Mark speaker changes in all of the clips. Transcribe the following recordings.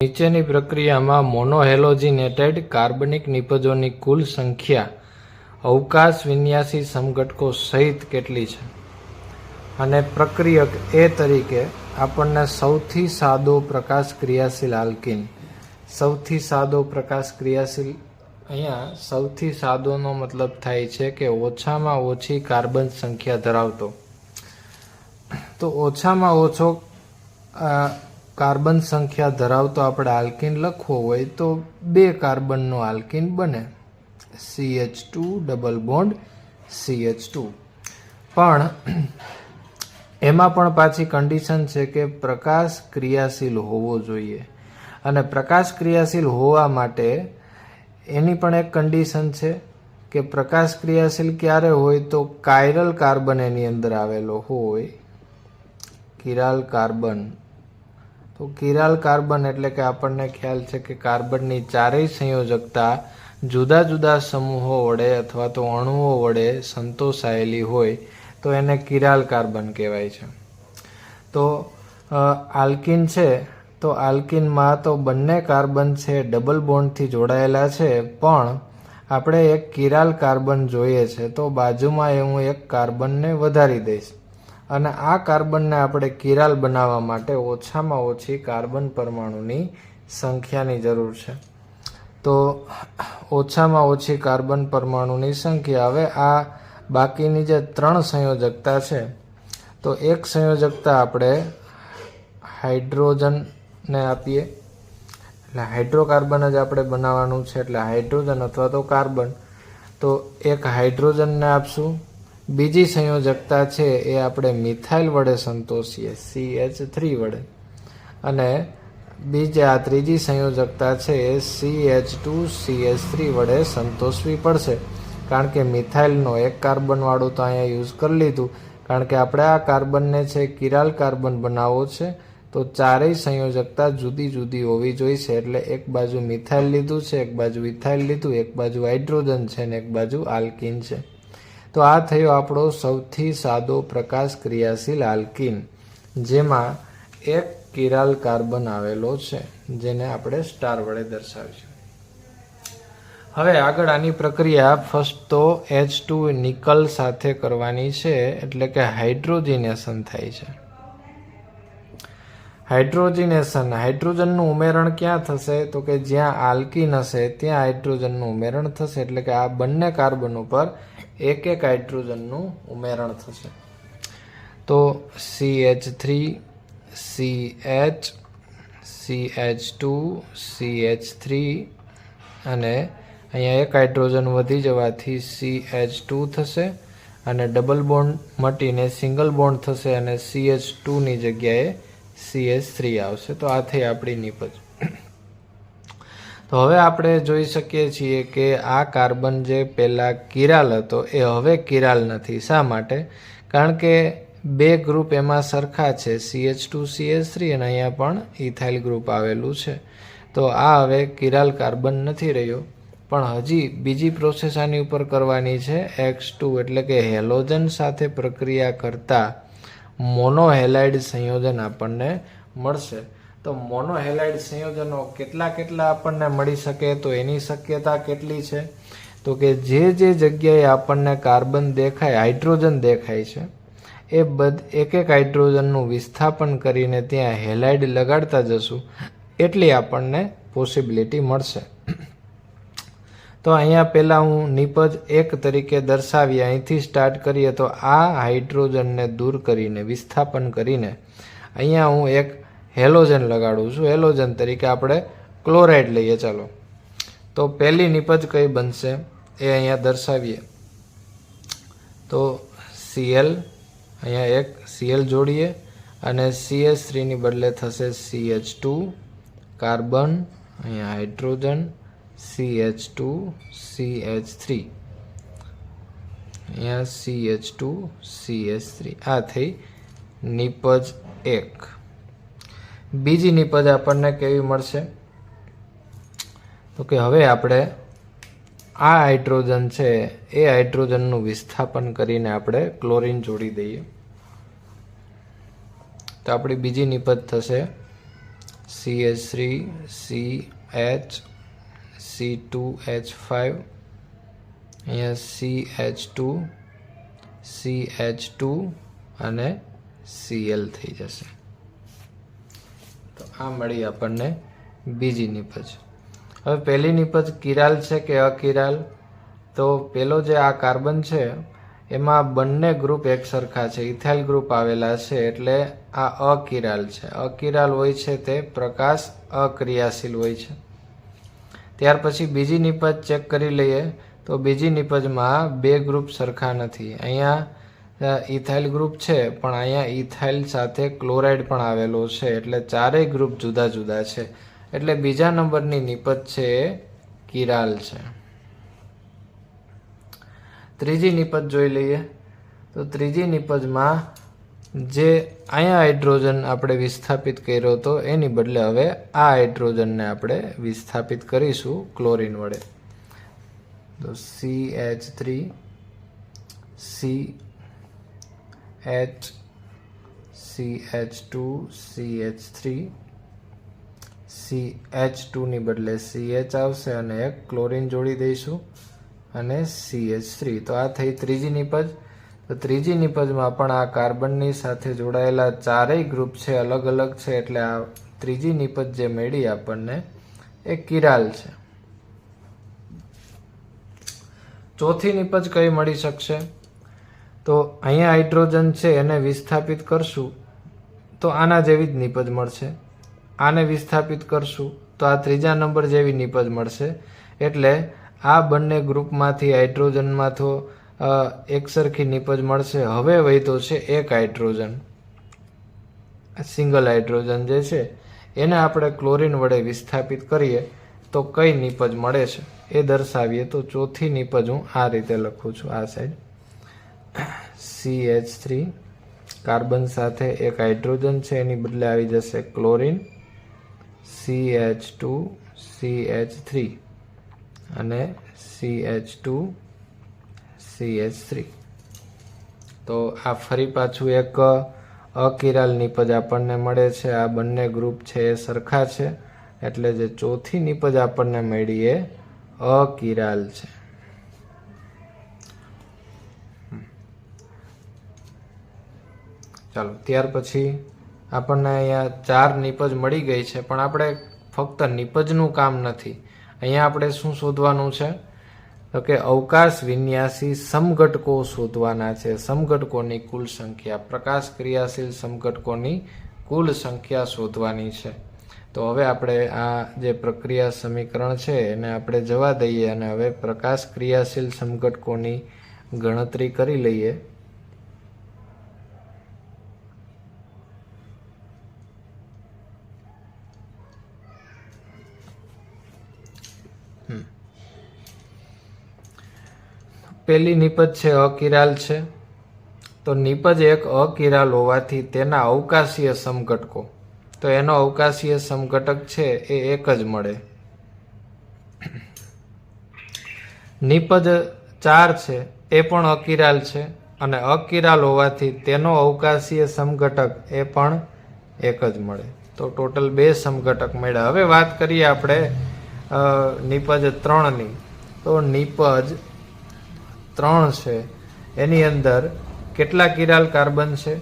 Speaker 1: નીચેની પ્રક્રિયામાં મોનોહેલોજીનેટેડ કાર્બનિક નિપજોની કુલ સંખ્યા અવકાશ વિન્યાસી સમઘટકો સહિત કેટલી છે? અને પ્રક્રિયક એ તરીકે આપણને સૌથી સાદો પ્રકાશ ક્રિયાશીલ આલ્કિન, સૌથી સાદો પ્રકાશ ક્રિયાશીલ, અહીંયા સૌથી સાદોનો મતલબ થાય છે કે ઓછામાં ઓછી કાર્બન સંખ્યા ધરાવતો. તો ઓછામાં ઓછો કાર્બન સંખ્યા ધરાવતો આપણે આલ્કિન લખવો હોય તો બે કાર્બનનો આલ્કિન બને. C H two double bond C H two પણ એમાં પણ પાછી કન્ડિશન છે કે પ્રકાશ ક્રિયાશીલ હોવો જોઈએ. અને પ્રકાશ ક્રિયાશીલ હોવા માટે એની પણ એક કન્ડિશન છે કે પ્રકાશ ક્રિયાશીલ ક્યારે હોય તો કાયરલ કાર્બન એની અંદર આવેલો હોય. કિરાલ કાર્બન તો કિરાલ કાર્બન એટલે કે આપણને ખ્યાલ છે કે કાર્બનની ચારેય સંયોજકતા જુદા જુદા સમૂહો વડે અથવા તો અણુઓ વડે સંતોષાયેલી હોય, તો એને કિરાલ કાર્બન કહેવાય છે. તો આલ્કિન છે, તો આલ્કિનમાં તો બંને કાર્બન છે, ડબલ બોન્ડથી જોડાયેલા છે, પણ આપણે એક કિરાલ કાર્બન જોઈએ છે, તો બાજુમાં એ હું એક કાર્બનને વધારી દઈશ. અને આ કાર્બનને આપણે કિરાલ બનાવવા માટે ઓછામાં ઓછી કાર્બન પરમાણુની સંખ્યાની જરૂર છે. તો ઓછામાં ઓછી કાર્બન પરમાણુની સંખ્યા. હવે આ બાકીની જે ત્રણ સંયોજકતા છે, તો એક સંયોજકતા આપણે હાઇડ્રોજનને આપીએ. એટલે હાઇડ્રોકાર્બન જ આપણે બનાવવાનું છે, એટલે હાઇડ્રોજન અથવા તો કાર્બન. તો એક હાઇડ્રોજનને આપશું બીજી સંયોજકતા છે એ આપણે મિથાઇલ વડે સંતોષીએ સી એચ થ્રી વડે. અને બીજી આ ત્રીજી સંયોજકતા છે એ C H two C H three વડે સંતોષવી પડશે. કારણ કે મિથાઇલનો એક કાર્બનવાળું તો અહીંયા યુઝ કરી લીધું. કારણ કે આપણે આ કાર્બનને છે કિરાલ કાર્બન બનાવવો છે. તો ચારેય સંયોજકતા જુદી જુદી હોવી જોઈશે. એટલે એક બાજુ મિથાઇલ લીધું છે, એક બાજુ ઇથાઇલ લીધું, એક બાજુ હાઇડ્રોજન છે ને એક બાજુ આલ્કિન છે. તો આ થયો આપણો સૌથી સાદો પ્રકાશ ક્રિયાશીલ આલ્કિન, જેમાં એક કિરાલ કાર્બન આવેલો છે, જેને આપણે સ્ટાર વડે દર્શાવીશું. હવે આગળ આની પ્રક્રિયા ફર્સ્ટ તો એચ ટુ નિકલ સાથે કરવાની છે, એટલે કે હાઇડ્રોજિનેશન થાય છે. હાઇડ્રોજિનેશન, હાઇડ્રોજનનું ઉમેરણ ક્યાં થશે? તો કે જ્યાં આલ્કિન હશે, ત્યાં હાઇડ્રોજનનું ઉમેરણ થશે, એટલે કે આ બંને કાર્બન ઉપર એક એક હાઇડ્રોજનનું ઉમેરણ થશે. તો C H three C H C H two C H three અને અહીંયા એક હાઇડ્રોજન વધી જવાથી સી એચ ટુ થશે અને ડબલ બોન્ડ મટીને સિંગલ બોન્ડ થશે અને સી એચ ટુની જગ્યાએ સી એચ થ્રી આવશે. તો આ થઈ આપણી નિપજ. તો હવે આપણે જોઈ શકીએ છીએ કે આ કાર્બન જે પહેલાં કિરાલ હતો, એ હવે કિરાલ નથી. શા માટે? કારણ કે બે ગ્રુપ એમાં સરખા છે C H two C H three અને અહીંયા પણ ઇથાઇલ ગ્રુપ આવેલું છે. તો આ હવે કિરાલ કાર્બન નથી રહ્યો. પણ હજી બીજી પ્રોસેસ આની ઉપર કરવાની છે એક્સ ટુ એટલે કે હેલોજન સાથે પ્રક્રિયા કરતાં મોનોહેલાઇડ સંયોજન આપણને મળશે. તો મોનોહેલાઇડ સંયોજનો કેટલા કેટલા આપણને મળી શકે, તો એની શક્યતા કેટલી છે? તો કે જે જે જગ્યાએ આપણને કાર્બન દેખાય, હાઇડ્રોજન દેખાય છે, એ બધ એક એક હાઇડ્રોજનનું વિસ્થાપન કરીને ત્યાં હેલાઇડ લગાડતા જશું, એટલી આપણને પોસિબિલિટી મળશે. તો અહીંયા પહેલાં હું નિપજ એક તરીકે દર્શાવી, અહીંથી સ્ટાર્ટ કરીએ તો આ હાઇડ્રોજનને દૂર કરીને, વિસ્થાપન કરીને, અહીંયા હું એક હેલોજન લગાડું છું. હેલોજન તરીકે આપણે ક્લોરાઇડ લઈએ, ચાલો. તો પહેલી નિપજ કઈ બનશે એ અહીંયા દર્શાવીએ. તો સીએલ અહીંયા એક સીએલ જોડીએ અને સીએચ થ્રીની બદલે થશે સીએચ ટુ કાર્બન, અહીંયા hydrogen C H two C H three અહીંયા C H two C H three આ થઈ નિપજ એક. બીજી નિપજ આપણને કેવી મળશે? તો કે હવે આપણે આ હાઇડ્રોજન છે, એ હાઇડ્રોજનનું વિસ્થાપન કરીને આપણે ક્લોરીન જોડી દઈએ. તો આપણી બીજી નિપજ થશે C H three C H C two H five અહીંયા C H two C H two અને સીએલ થઈ જશે. આ મળી આપણને બીજી નિપજ. હવે પહેલી નિપજ કિરાલ છે કે અકિરાલ? તો પેલો જે આ કાર્બન છે, એમાં બંને ગ્રુપ એક સરખા છે. ઇથાઇલ ગ્રુપ આવેલા છે એટલે આ અકિરાલ છે. અકિરાલ હોય છે તે પ્રકાશ અક્રિયાશીલ હોય છે. ત્યાર પછી બીજી નિપજ ચેક કરી લઈએ તો બીજી નિપજમાં બે ગ્રુપ સરખા નથી. અહીંયા ઇથાઇલ ગ્રુપ છે, પણ અહીંયા ઇથાઇલ સાથે ક્લોરાઇડ પણ આવેલો છે, એટલે ચારેય ગ્રુપ જુદા જુદા છે. એટલે બીજા નંબરની નિપજ છે એ કિરાલ છે. ત્રીજી નિપજ જોઈ લઈએ. તો ત્રીજી નિપજમાં જે અહીંયા હાઇડ્રોજન આપણે વિસ્થાપિત કર્યો હતો, એની બદલે હવે આ હાઇડ્રોજનને આપણે વિસ્થાપિત કરીશું ક્લોરીન વડે. તો C H three C three C H ટુની બદલે સી એચ આવશે અને એક ક્લોરીન જોડી દઈશું અને સી એચ થ્રી તો આ થઈ ત્રીજી નિપજ. તો ત્રીજી નિપજમાં પણ આ કાર્બનની સાથે જોડાયેલા ચારેય ગ્રુપ છે, અલગ અલગ છે, એટલે આ ત્રીજી નિપજ જે મળી આપણને એ કિરાલ છે. ચોથી નિપજ કઈ મળી શકશે? તો અહીંયા હાઇડ્રોજન છે, એને વિસ્થાપિત કરશું, તો આના જેવી જ નિપજ મળશે. આને વિસ્થાપિત કરશું, તો આ ત્રીજા નંબર જેવી નિપજ મળશે. એટલે આ બંને ગ્રુપમાંથી હાઇડ્રોજનમાં તો એકસરખી નિપજ મળશે. હવે વહેતો છે એક હાઇડ્રોજન. સિંગલ હાઇડ્રોજન જે છે, એને આપણે ક્લોરીન વડે વિસ્થાપિત કરીએ, તો કઈ નિપજ મળે છે? એ દર્શાવીએ. તો ચોથી નિપજ હું આ રીતે લખું છું, આ side. C H three carbon સાથે એક હાઇડ્રોજન છે, એની બદલે આવી જશે chlorine. C H two C H three અને C H two C H three તો આ ફરી પાછું એક અકિરાલ નિપજ આપણને મળે છે. આ બંને ગ્રુપ છે એ સરખા છે. એટલે જે ચોથી નિપજ આપણને મળી એ અકિરાલ છે. ચાલો, ત્યાર પછી આપણને અહીંયા ચાર નિપજ મળી ગઈ છે, પણ આપણે ફક્ત નિપજનું કામ નથી. અહીંયા આપણે શું શોધવાનું છે? તો કે અવકાશ વિન્યાસી સમઘટકો શોધવાના છે. સમઘટકોની કુલ સંખ્યા. પ્રકાશ ક્રિયાશીલ સમઘટકોની કુલ સંખ્યા શોધવાની છે. તો હવે આપણે આ જે પ્રક્રિયા સમીકરણ છે, એને આપણે જવા દઈએ અને હવે પ્રકાશ ક્રિયાશીલ સમઘટકોની ગણતરી કરી લઈએ. પેલી નિપજ છે અકિરાલ છે. તો નિપજ એક અકિરાલ હોવાથી તેના અવકાશીય સમઘટકો. તો એનો અવકાશીય સમઘટક છે એ એક જ મળે. નિપજ ચાર છે એ પણ અકિરાલ છે અને અકિરાલ હોવાથી તેનો અવકાશીય સમઘટક એ પણ એક જ મળે. તો ટોટલ બે સમઘટક મળ્યા. હવે વાત કરીએ આપણે નિપજ ત્રણની. તો નિપજ ત્રણ છે. એની અંદર કેટલા કિરાલ કાર્બન છે?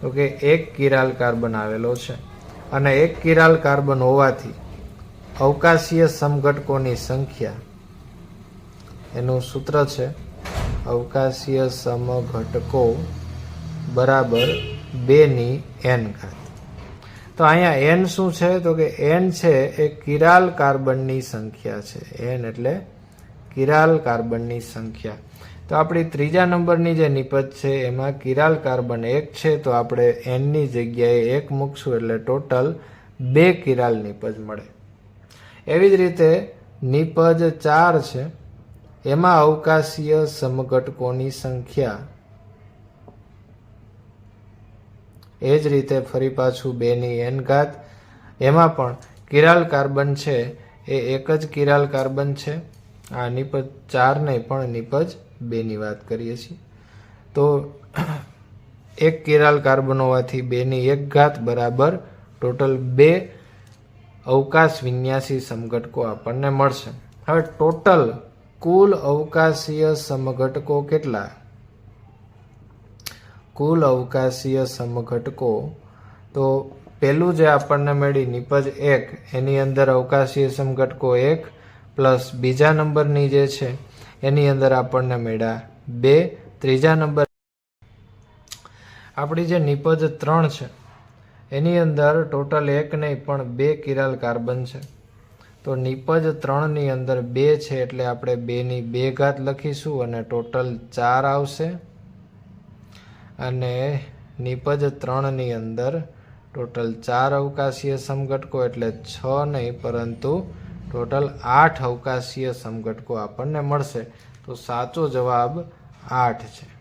Speaker 1: તો કે એક કિરાલ કાર્બન આવેલો છે. અને એક કિરાલ કાર્બન હોવાથી અવકાશીય સમઘટકોની સંખ્યા, એનું સૂત્ર છે અવકાશીય સમઘટકો બરાબર બેની એન ઘાત. તો અહીંયા એન શું છે? તો કે એન છે એ કિરાલ કાર્બનની સંખ્યા છે. એન એટલે કિરાલ કાર્બનની સંખ્યા. તો આપણી ત્રીજા નંબરની જે નિપજ છે, એમાં કિરાલ કાર્બન એક છે, તો આપણે એનની જગ્યાએ એક મૂકશું એટલે ટોટલ બે કિરાલ નિપજ મળે. એવી જ રીતે નિપજ ચાર છે, એમાં અવકાશીય સમઘટકોની સંખ્યા એ જ રીતે ફરી પાછું બેની એન ઘાત. એમાં પણ કિરાલ કાર્બન છે, એ એક જ કિરાલ કાર્બન છે. આ નિપજ ચાર નહીં પણ નિપજ બેની વાત કરીએ છીએ. તો એક કિરાલ કાર્બન હોવાથી બેની એક ઘાત બરાબર ટોટલ બે અવકાશ વિન્યાસી સમઘટકો આપણને મળશે. હવે ટોટલ કુલ અવકાશીય સમઘટકો કેટલા? કુલ અવકાશીય સમઘટકો. તો પેલું જે આપણને મળી, નિપજ એક, એની અંદર અવકાશીય સમઘટકો એક, પ્લસ બીજા નંબરની જે છે, એની અંદર આપણને મળ્યા બે, ત્રીજા નંબર આપણી જે નિપજ ત્રણ છે, એની અંદર ટોટલ એક નહીં, પણ બે કિરાલ કાર્બન છે. તો નિપજ ત્રણની અંદર બે છે, એટલે આપણે બેની બે ઘાત લખીશું અને ટોટલ ચાર આવશે. અને નિપજ ત્રણની અંદર ટોટલ ચાર અવકાશીય સમઘટકો એટલે છ નહીં, પરંતુ ટોટલ આઠ અવકાશીય સમઘટકો આપણને મળશે. તો સાચો જવાબ આઠ છે.